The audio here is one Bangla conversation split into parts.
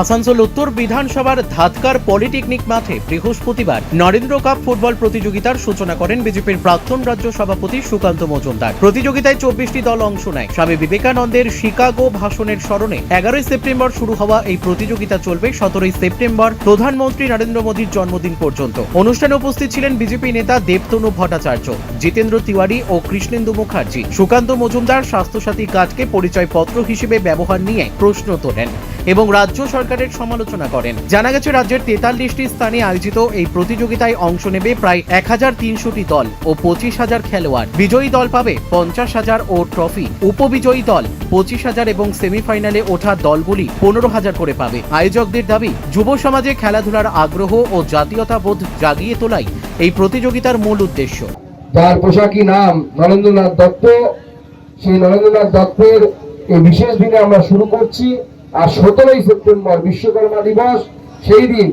আসানসোল উত্তর বিধানসভার ধাতকার পলিটেকনিক মাঠে বৃহস্পতিবার নরেন্দ্র কাপ ফুটবল প্রতিযোগিতার সূচনা করেন বিজেপির প্রাক্তন রাজ্য সভাপতি সুকান্ত মজুমদার। প্রতিযোগিতায় চব্বিশটি দল অংশ নেয়। স্বামী বিবেকানন্দের শিকাগো ভাষণের স্মরণে এগারোই সেপ্টেম্বর শুরু হওয়া এই প্রতিযোগিতা চলবে সতেরোই সেপ্টেম্বর প্রধানমন্ত্রী নরেন্দ্র মোদীর জন্মদিন পর্যন্ত। অনুষ্ঠানে উপস্থিত ছিলেন বিজেপি নেতা দেবতনু ভট্টাচার্য, জিতেন্দ্র তিওয়ারি ও কৃষ্ণেন্দু মুখার্জি। সুকান্ত মজুমদার স্বাস্থ্যসাথী কার্ডকে পরিচয়পত্র হিসেবে ব্যবহার নিয়ে প্রশ্ন তোলেন এবং রাজ্য সরকারের সমালোচনা করেন। জানা গেছে, রাজ্যের তেতাল্লিশটি স্থানে আয়োজিত এই প্রতিযোগিতায় অংশ নেবে প্রায় এক হাজার তিনশোটি দল ও পঁচিশ হাজার খেলোয়াড়। বিজয়ী দল পাবে পঞ্চাশ হাজার ও ট্রফি। উপবিজয়ী দল পঁচিশ হাজার এবং সেমিফাইনালে ওঠা দলগুলি পনেরো হাজার করে পাবে। আয়োজকদের দাবি, যুব সমাজে খেলাধুলার আগ্রহ ও জাতীয়তাবোধ জাগিয়ে তোলাই এই প্রতিযোগিতার মূল উদ্দেশ্য। যার পোশাকি নাম নরেন্দ্রনাথ দত্ত, সেই নরেন্দ্রনাথ দত্তের এই বিশেষ দিনে আমরা শুরু করছি। আর সতেরোই সেপ্টেম্বর বিশ্বকর্মা দিবস, সেই দিন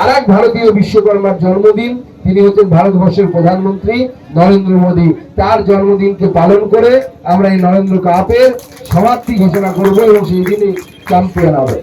আর এক ভারতীয় বিশ্বকর্মার জন্মদিন। তিনি হচ্ছেন ভারতবর্ষের প্রধানমন্ত্রী নরেন্দ্র মোদী। তার জন্মদিনকে পালন করে আমরা এই নরেন্দ্র কাপের সমাপ্তি ঘোষণা করব এবং সেই দিনই চ্যাম্পিয়ন হবে।